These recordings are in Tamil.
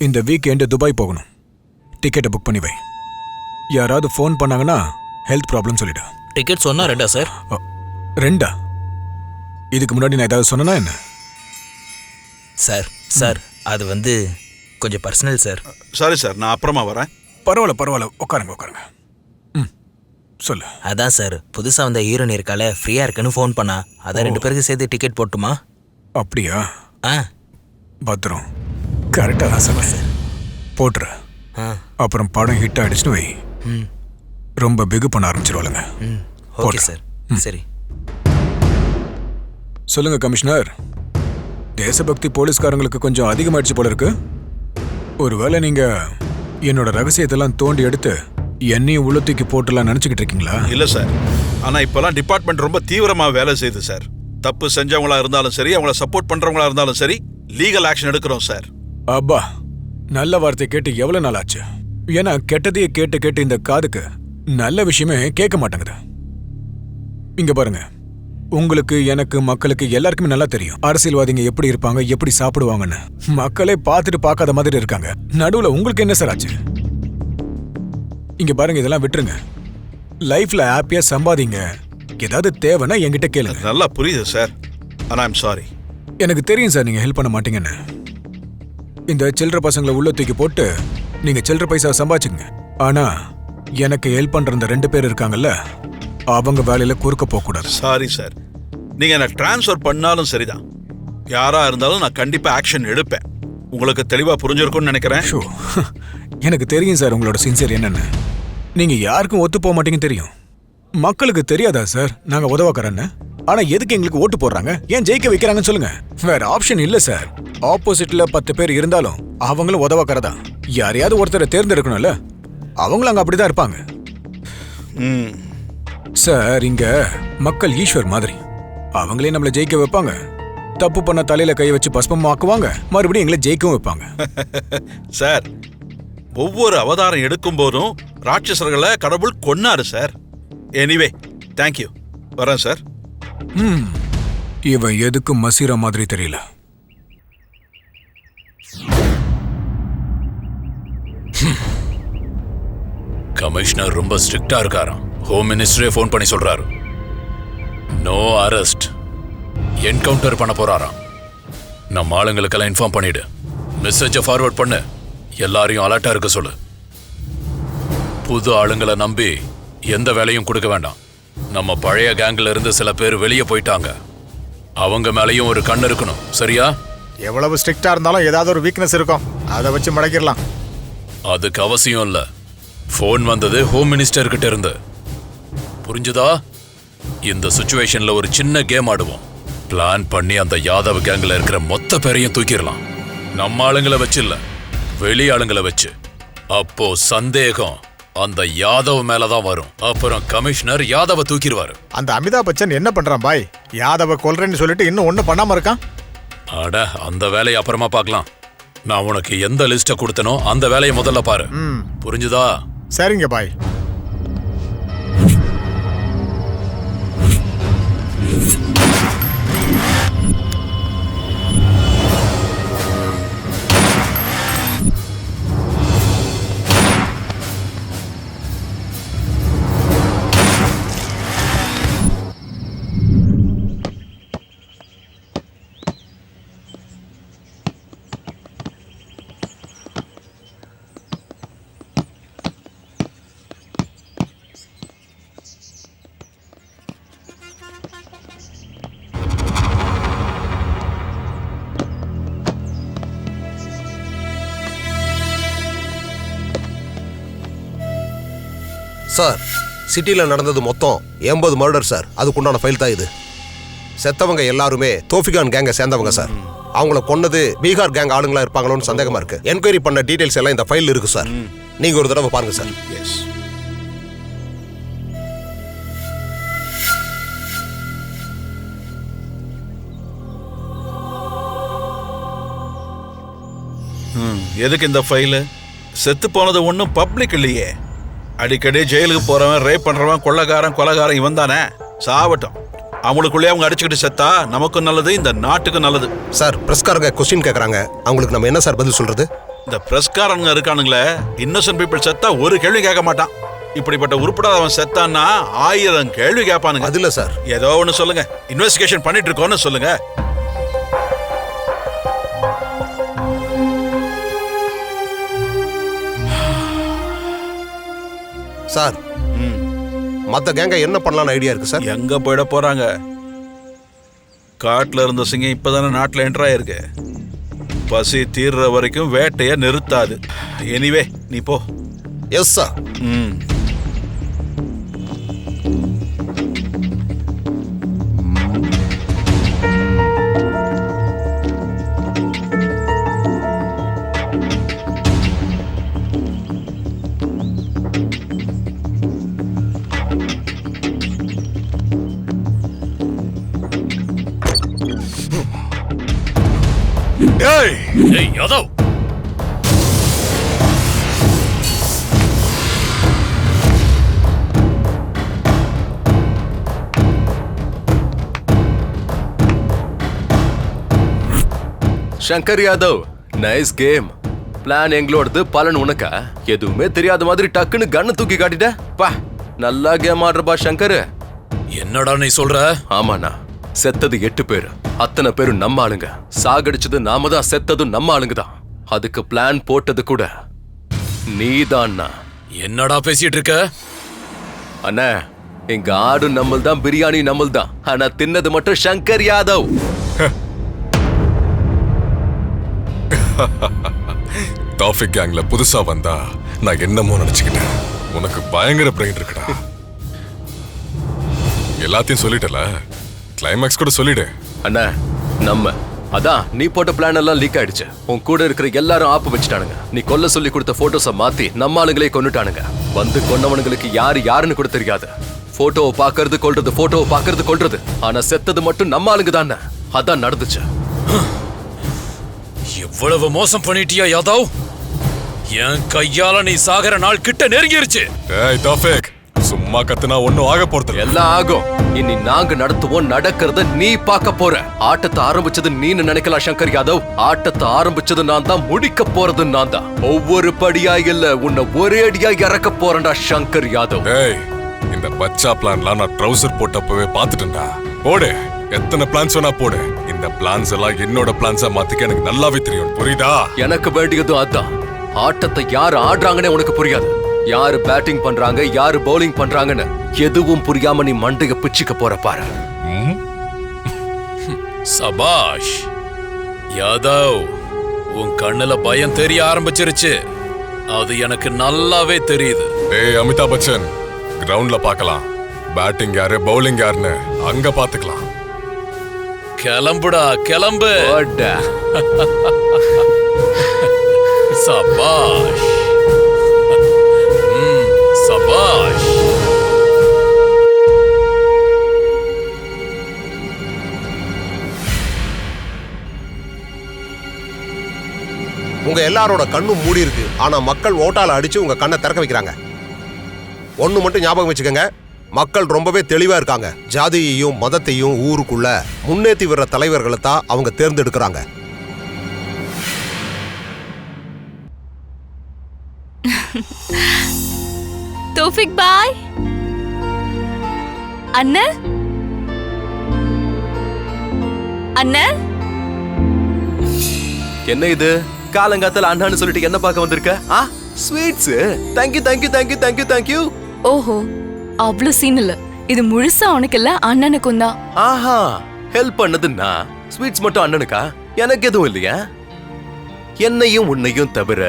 இந்த வீக்கெண்டு துபாய் போகணும். டிக்கெட்டை புக் பண்ணி வை. யாராவது ஃபோன் பண்ணாங்கன்னா ஹெல்த் ப்ராப்ளம் சொல்லிடு. டிக்கெட் சொன்னா ரெண்டா சார் ரெண்டா? இதுக்கு முன்னாடி நான் ஏதாவது சொன்னேனா என்ன? சார் சார் அது வந்து கொஞ்சம் பர்சனல் சார் சரி சார் நான் அப்புறமா வரேன். பரவாயில்ல பரவாயில்ல. உட்காருங்க உட்காருங்க. ம் சொல்லு. அதான் சார் புதுசா வந்த ஹீரோயின் இருக்கால ஃப்ரீயா இருக்குன்னு ஃபோன் பண்ணா அதான் ரெண்டு பேருக்கு சேர்த்து டிக்கெட் போட்டுமா? அப்படியா? ஆ. பத்திரம். கரெக்டாக தான் சொன்னேன் போட்டுரு. ஆ. அப்புறம் படம் ஹிட் ஆயிடுச்சுன்னு வை. ம். ரொம்ப பிகு பண்ண ஆரம்பிச்சிருவாளுங்க. ம். ஓகே. சார். சரி. சொல்லுங்க கமிஷனர். தேசபக்தி போலீஸ்காரங்களுக்கு கொஞ்சம் அதிகமாயிடுச்சு போல இருக்கு. ஒருவேளை நீங்க என்னோட ரகசியத்தெல்லாம் தோண்டி எடுத்து என்னையும் உள்ள தூக்கி போட்டுலாம் நினைச்சுக்கிட்டு இருக்கீங்களா? இல்ல சார். ஆனா இப்பெல்லாம் டிபார்ட்மெண்ட் ரொம்ப தீவிரமா வேலை செய்யுது சார். தப்பு செஞ்சவங்களா இருந்தாலும் சரி அவங்கள சப்போர்ட் பண்றவங்களா இருந்தாலும் சரி லீகல் ஆக்ஷன் எடுக்கிறோம் சார். அப்பா நல்ல வார்த்தை கேட்டு எவ்வளவு நாள் ஆச்சு ஏன்னா கெட்டதையே கேட்டு கேட்டு இந்த காதுக்கு நல்ல விஷயமே கேட்க மாட்டேங்குது. இங்க பாருங்க. உங்களுக்கு எனக்கு மக்களுக்கு எல்லாருக்குமே நல்லா தெரியும். அரசியல்வாதிங்க எப்படி இருப்பாங்க எப்படி சாப்பிடுவாங்கன்னு. மக்களே பார்த்துட்டு பார்க்காத மாதிரி இருக்காங்க. நடுவுல உங்களுக்கு என்ன சார் ஆச்சு? இங்க பாருங்க இதெல்லாம் விட்டுருங்க. லைஃப்ல ஹாப்பியா சம்பாதிங்க. ஏதாவது தேவைன்னா என்கிட்ட கேளுங்க. நல்லா புரியுது சார். ஆனா ஐம் சாரி எனக்கு தெரியும் சார் நீங்க ஹெல்ப் பண்ண மாட்டீங்கன்னு. இந்த சில்லற பசங்களை உள்ள தூக்கி போட்டு நீங்க சில்லற பைசா சம்பாதிச்சுங்க ஆனா எனக்கு ஹெல்ப் பண்ற இந்த ரெண்டு பேர் இருக்காங்கல்ல அவங்க வேலையில குறுக்க போக கூடாது. சாரி சார் நீங்க என்ன டிரான்ஸ்ஃபர் பண்ணாலும் சரிதான். யாரா இருந்தாலும் நான் கண்டிப்பா ஆக்ஷன் எடுப்பேன். உங்களுக்கு தெளிவா புரிஞ்சிருக்கும்னு நினைக்கிறேன். ஷோ. எனக்கு தெரியும் சார் உங்களோட சின்சியர் என்னன்னு. நீங்க யாருக்கும் ஒத்து போக மாட்டீங்கன்னு தெரியும். மக்களுக்கு தெரியாதா சார் நாங்க உதவாக்கறேன்னு ஆனா எதுக்கு எங்களுக்கு ஓட்டு போடுறாங்க? ஏன் ஜெயிக்க வைக்கிறாங்கன்னு சொல்லுங்க. வேற ஆப்ஷன் இல்ல சார் ஆப்போசிட்ல பத்து பேர் இருந்தாலும் அவங்களும் உதவாக்கறதா? யாரையாவது ஒருத்தரை தேர்ந்தெடுக்கணும்ல. அவங்களும் அங்க அப்படிதான் இருப்பாங்க. ம். சார் இங்க மக்கள் ஈஸ்வர் மாதிரி. அவங்களே நம்மளை ஜெயிக்க வைப்பாங்க. தப்பு பண்ண தலையில கை வச்சு பஸ்பமாக்குவாங்க மறுபடியும் எங்களை ஜெயிக்கவும் வைப்பாங்க. சார் ஒவ்வொரு அவதாரம் எடுக்கும் போதும் ராட்சசர்களை கடவுள் கொன்னாரு சார் எனிவே தேங்க்யூ வரேன் சார் இவன் எதுக்கும் மசீரா மாதிரி தெரியல. கமிஷனர் ரொம்ப ஸ்ட்ரிக்டா இருக்காராம். ஹோம் மினிஸ்டரே ஃபோன் பண்ணி சொல்றாரு. நோ அரெஸ்ட் என்கவுண்டர் பண்ண போறாராம். நம்ம ஆளுங்களுக்கெல்லாம் இன்ஃபார்ம் பண்ணிடு. மெசேஜை ஃபார்வர்ட் பண்ணு. எல்லாரையும் அலர்ட்டா இருக்க சொல்லு. புது ஆளுங்களை நம்பி எந்த வேலையும் கொடுக்க வேண்டாம். நம்ம பழைய கேங்ல இருந்து சில பேர் வெளியே போயிட்டாங்க. அவங்க மேலேயும் ஒரு கண் இருக்கணும். சரியா? எவ்வளவு ஸ்ட்ரிக்டா இருந்தாலும் ஏதாவது ஒரு வீக்னஸ் இருக்கும். அதை வச்சு மடக்கிடலாம். அதுக்கு அவசியம் இல்ல. ஃபோன் வந்தது ஹோம் மினிஸ்டர் கிட்ட இருந்து. புரிஞ்சுதா? இந்த சுச்சுவேஷன்ல ஒரு சின்ன கேம் ஆடுவோம். பிளான் பண்ணி அந்த யாதவ் கேங்ல இருக்கிற மொத்த பேரையும் தூக்கிடலாம். நம்ம ஆளுங்களை வச்சு இல்ல. வெளி ஆளுங்களை வச்சு. அப்போ சந்தேகம். அந்த யாதவ் மேலதான் வரும். அப்புறம் கமிஷனர் யாதவ தூக்கிடுவாரு. அந்த அமிதாப் பச்சன் என்ன பண்றான் பாய்? யாதவ கொல்றேன்னு சொல்லிட்டு இன்னும் ஒண்ணும் பண்ணாம இருக்கான்? அட அந்த வேலையை அப்புறமா பார்க்கலாம். நான் உனக்கு எந்த லிஸ்ட்டை கொடுத்தனோ அந்த வேலையை முதல்ல பாரு. ம். புரிஞ்சுதா? சரிங்க பாய். சார் சிட்டியில் நடந்தது மொத்தம் எண்பது மர்டர் சார். அதுக்குண்டான ஃபைல் தான் இது. செத்தவங்க எல்லாருமே தோஃபிகான் கேங்கை சேர்ந்தவங்க சார். அவங்கள கொன்னது பீகார் கேங் ஆளுங்களா இருப்பாங்களோன்னு சந்தேகமா இருக்கு. என்கொயரி பண்ண டீடைல்ஸ் எல்லாம் இந்த ஃபைல் இருக்கு சார். நீங்க ஒரு தடவை பாருங்க சார். எஸ் எதுக்கு இந்த ஃபைலு செத்து போனது ஒன்றும் பப்ளிக் இல்லையே. அடிக்கடி ஜெயிலுக்கு போறவன் ரேப் பண்றவன் கொள்ளக்காரன் கொலகாரன் இவன் தானே? சாவட்டும். அவங்களுக்குள்ளே அவங்க அடிச்சுக்கிட்டு செத்தா நமக்கும் நல்லது இந்த நாட்டுக்கும் நல்லது. சார் பிரஸ்காரங்க கொஸ்டின் கேட்குறாங்க அவங்களுக்கு நம்ம என்ன சார் பதில் சொல்றது? இந்த பிரஸ்காரனுங்க இருக்கானுங்களே இன்னோசன்ட் பீப்புள் செத்தா ஒரு கேள்வி கேட்க மாட்டான். இப்படிப்பட்ட உருப்படாதவன் செத்தான்னா ஆயிரம் கேள்வி கேட்பானுங்க. அது இல்ல சார். ஏதோ ஒன்று சொல்லுங்க. இன்வெஸ்டிகேஷன் பண்ணிட்டு இருக்கோம்னு சொல்லுங்க. சார். மத்த கேங்க என்ன பண்ணலாம்னு ஐடியா இருக்கு சார்? எங்க போயிட போறாங்க? காட்டுல இருந்த சிங்கம் இப்பதானே நாட்டுல என்டர் ஆயிருக்கு. பசி தீர்ற வரைக்கும் வேட்டைய நிறுத்தாது. எனிவே நீ போ. எஸ் சார் ம். ஏய். Yadav Shankar Yadav nice game plan எங்களோடது பலன் உனக்கா? எதுவுமே தெரியாத மாதிரி டக்குன்னு கண்ணு தூக்கி காட்டிட்ட. பா நல்லா கேம் ஆடுறப்பா சங்கர். என்னடா நீ சொல்ற? ஆமாண்ணா. செத்தது எட்டு பேர். அத்தனை பேரும் நம்ம ஆளுங்க. சாகடிச்சது நாம தான் செத்ததும் நம்ம ஆளுங்க தான். அதுக்கு பிளான் போட்டது கூட நீதான்னா என்னடா பேசிட்டு இருக்க? அண்ணா எங்க ஆடு நம்மள் தான் பிரியாணி நம்மள் தான். ஆனா தின்னது மட்டும் சங்கர் யாதவ். டாபிக் கேங்ல புதுசா வந்தா நான் என்னமோ நினைச்சுக்கிட்டேன். உனக்கு பயங்கர பிரெயின் இருக்குடா. எல்லாத்தையும் சொல்லிட்டல? கிளைமேக்ஸ் கூட சொல்லிடு. அண்ணா நம்ம. அதான் நீ போட்ட பிளான் எல்லாம் லீக் ஆயிடுச்சு. உன் கூட இருக்கிற எல்லாரும் ஆப்பு வச்சுட்டானுங்க. நீ கொல்ல சொல்லி கொடுத்த போட்டோஸ மாத்தி நம்ம ஆளுங்களே கொன்னுட்டானுங்க. வந்து கொன்னவனுங்களுக்கு யாரு யாருன்னு கூட தெரியாது. போட்டோவை பாக்குறது கொல்றது போட்டோவை பாக்குறது கொல்றது. ஆனா செத்தது மட்டும் நம்ம ஆளுங்க தானே. அதான் நடந்துச்சு. இவ்வளவு மோசம் பண்ணிட்டியா யாதவ்? என் கையால நீ சாகர நாள் கிட்ட நெருங்கிருச்சு. ஏய் டாபிக் சும்மா கத்துனா ஒண்ணும் ஆக போறது எல்லாம் ஆகும். இனி நாங்க நடத்துவோம் நடக்கிறத நீ பார்க்க போற. ஆட்டத்தை ஆரம்பிச்சது நீன்னு நினைக்கலாம் சங்கர் யாதவ். ஆட்டத்தை ஆரம்பிச்சது நான் தான் முடிக்க போறது நான் தான். ஒவ்வொரு படியா இல்ல உன்னை ஒரே அடியா இறக்க போறேன்டா சங்கர் யாதவ். ஏய் இந்த பச்சா பிளான்லாம் நான் ட்ரவுசர் போட்டப்பவே பார்த்துட்டேன்டா. போடு எத்தனை பிளான்ஸ் வேணா போடு. இந்த பிளான்ஸ் எல்லாம் என்னோட பிளான்ஸா மாத்திக்க எனக்கு நல்லாவே தெரியும். புரியுதா? எனக்கு வேண்டியதும் அதான். ஆட்டத்தை யார் ஆடுறாங்கன்னே உனக்கு புரியாது. யாரு பேட்டிங் பண்றாங்க யாரு பவுலிங் பண்றாங்கன்னு எதுவும் புரியாம நீ மண்டைய பிச்சுக்க போற பாரு. சபாஷ் யாதவ் உன் கண்ணுல பயம் தெரிய ஆரம்பிச்சிருச்சு. அது எனக்கு நல்லாவே தெரியுது. ஏய் அமிதாப் பச்சன் கிரவுண்ட்ல பார்க்கலாம். பேட்டிங் யாரு பவுலிங் யாருன்னு அங்க பாத்துக்கலாம் கிளம்புடா கிளம்பு. சபாஷ். சபாஷ் உங்க எல்லாரோட கண்ணும் மூடி இருக்கு. ஆனா மக்கள் ஓட்டால அடிச்சு உங்க கண்ணை திறக்க வைக்கிறாங்க. ஒண்ணு மட்டும் ஞாபகம் வச்சுக்கோங்க. மக்கள் ரொம்பவே தெளிவா இருக்காங்க. ஜாதியையும் மதத்தையும் ஊருக்குள்ள முன்னேத்தி வர்ற தலைவர்களை தான் அவங்க தேர்ந்தெடுக்கிறாங்க. தோஃபிக் பாய். அண்ணா. அண்ணா. என்ன இது? காலங்காத்தால அண்ணான்னு சொல்லிட்டு என்ன பார்க்க வந்திருக்க? ஆ sweets thank you thank you thank you thank you thank you ஓஹோ அவ்வளவு சீன் இல்ல. இது முழுசா உனக்கு இல்ல அண்ணனுக்கும் தான். ஆஹா ஹெல்ப் பண்ணதுன்னா ஸ்வீட்ஸ் மட்டும் அண்ணனுக்கா? எனக்கு எதுவும் இல்லையா? என்னையும் உன்னையும் தவிர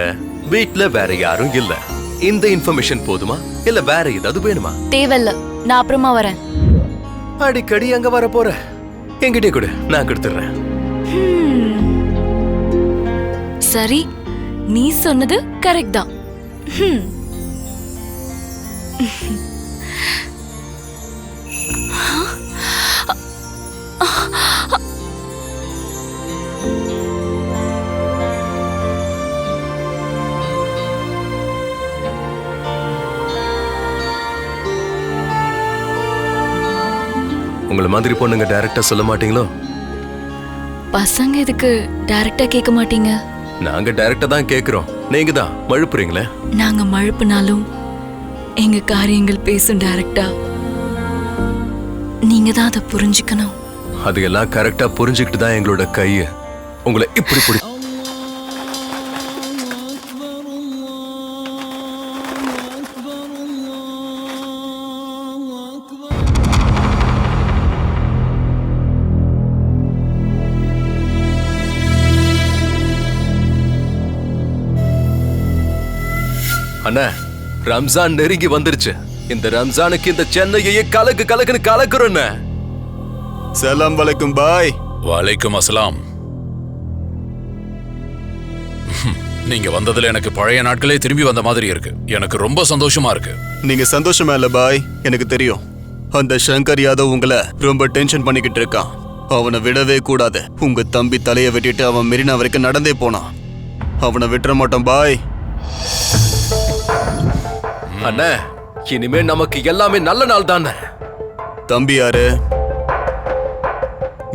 வீட்ல வேற யாரும் இல்ல. இந்த இன்ஃபர்மேஷன் போதுமா? இல்ல வேற ஏதாவது வேணுமா? தேவையில்ல. நான் அப்புறமா வரேன். அடிக்கடி அங்க வர போற. என்கிட்டயே கொடு. நான் கொடுத்துறேன். சரி. நீ சொன்னது கரெக்ட் தான். ஹம். உங்களை மாதிரி பொண்ணுங்க டைரக்டா சொல்ல மாட்டீங்களோ? பசங்க இதுக்கு டைரக்டா கேட்க மாட்டீங்க? நாங்க டைரக்டா தான் கேக்குறோம் நீங்க தான் மழுப்புறீங்களே? நாங்க மழுப்புனாலும் எங்க காரியங்கள் பேசும் டைரக்டா நீங்க தான் அதை புரிஞ்சுக்கணும். அது எல்லாம் கரெக்டா புரிஞ்சுக்கிட்டு தான் எங்களோட கைய உங்களை இப்படி பிடி அண்ணா ரம்ஜான் நெருங்கி வந்துருச்சு. இந்த ரம்ஜானுக்கு இந்த சென்னையையே கலக்கு கலக்குன்னு கலக்குறோண்ணே. சலாம் வலைக்கும் பாய். வலைக்கும் அஸ்லாம். நீங்க வந்ததுல எனக்கு பழைய நாட்களே திரும்பி வந்த மாதிரி இருக்கு. எனக்கு ரொம்ப சந்தோஷமா இருக்கு. நீங்க சந்தோஷமா இல்ல பாய்? எனக்கு தெரியும். அந்த சங்கர் யாதவ் உங்களை ரொம்ப டென்ஷன் பண்ணிக்கிட்டு இருக்கான். அவனை விடவே கூடாது. உங்க தம்பி தலைய வெட்டிட்டு அவன் மெரினா வரைக்கும் நடந்தே போனான். அவனை விட்டுற மாட்டோம் பாய். அண்ணே இனிமே நமக்கு எல்லாமே நல்ல நாள் தானே? தம்பி யாரு?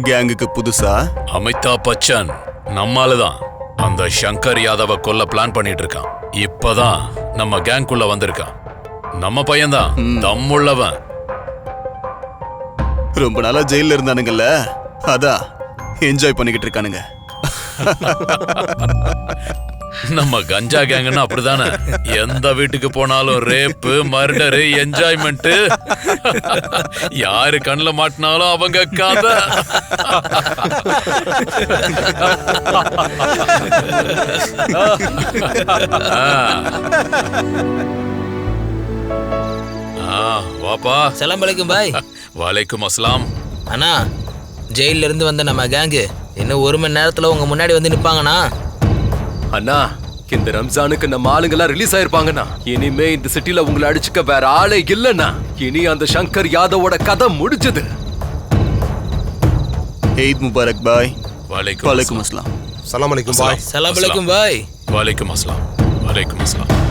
கேங்குக்கு புதுசா? அமிதாப் பச்சன் நம்மாலதான். அந்த சங்கர் யாதவ கொல்ல பிளான் பண்ணிட்டு இருக்கான் இப்பதான் நம்ம கேங்குள்ள வந்திருக்கான். நம்ம பையன்தான் தம்முள்ளவன். ரொம்ப நாளா ஜெயில இருந்தானுங்கல்ல? அதான் என்ஜாய் பண்ணிக்கிட்டு இருக்கானுங்க நம்ம கஞ்சா கேங்குன்னா அப்படிதானே? எந்த வீட்டுக்கு போனாலும் ரேப்பு மர்டரு என்ஜாய்மெண்ட் யாரு கண்ணுல மாட்டினாலும் அவங்க கதை. வாப்பா. சலாம் வலைக்கும் பாய். வலைக்கும் அஸ்லாம். அண்ணா ஜெயில இருந்து வந்த நம்ம கேங்கு இன்னும் ஒரு மணி நேரத்துல உங்க முன்னாடி வந்து நிப்பாங்கண்ணா. அண்ணா இந்த ரம்ஜானுக்கு நம்ம ஆளுங்கெல்லாம் ரிலீஸ் ஆயிருப்பாங்கண்ணா. இனிமே இந்த சிட்டில உங்களை அடிச்சுக்க வேற ஆளே இல்லைண்ணா. இனி அந்த சங்கர் யாதவோட கதை முடிஞ்சது. ஈத் முபாரக் பாய். வலைக்கும் வலைக்கும் அஸ்லாம். சலாம் அலைக்கும் பாய். சலாம் வலைக்கும் பாய். வலைக்கும் அஸ்லாம். வலைக்கும் அஸ்லாம்.